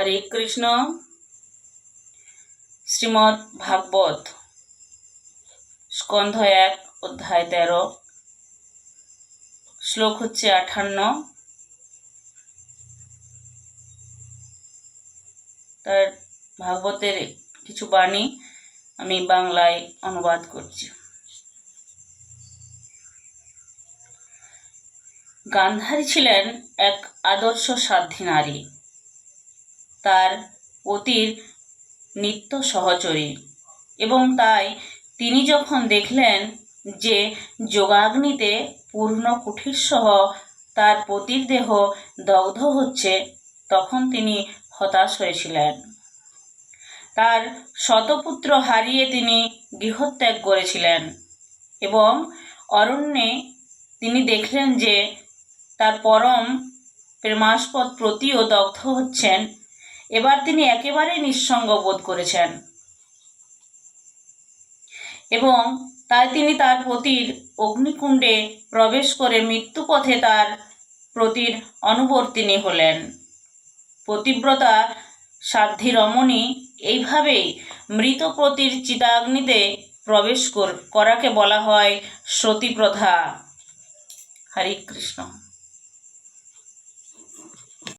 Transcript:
হরে কৃষ্ণ। শ্রীমৎ ভাগবত স্কন্ধ এক, অধ্যায় তেরো। শ্লোক হচ্ছে আঠান্ন। তার ভাগবতের কিছু বাণী আমি বাংলায় অনুবাদ করছি। গান্ধারী ছিলেন এক আদর্শ সাধ্বী নারী। তার পতির নিত্য সহচরী। এবং তাই তিনি যখন দেখলেন যে যোগাগ্নিতে পূর্ণ কুঠির সহ তার পতির দেহ দগ্ধ হচ্ছে, তখন তিনি হতাশ হয়েছিলেন। তার শতপুত্র হারিয়ে তিনি গৃহত্যাগ করেছিলেন এবং অরণ্যে তিনি দেখলেন যে তার পরম প্রেমাস্পদ প্রতিও দগ্ধ হচ্ছেন। এবার তিনি একেবারে নিঃসঙ্গ বোধ করেছেন। এবং তাই তিনি তার পতির অগ্নিকুণ্ডে প্রবেশ করে মৃত্যুপথে তার প্রতির অনুবর্তিনী হলেন। পতিব্রতা সাধ্যী রমণী এইভাবেই মৃত প্রতির চিতাগ্নিতে প্রবেশ কর- করাকে বলা হয় সতী প্রথা হরে কৃষ্ণ।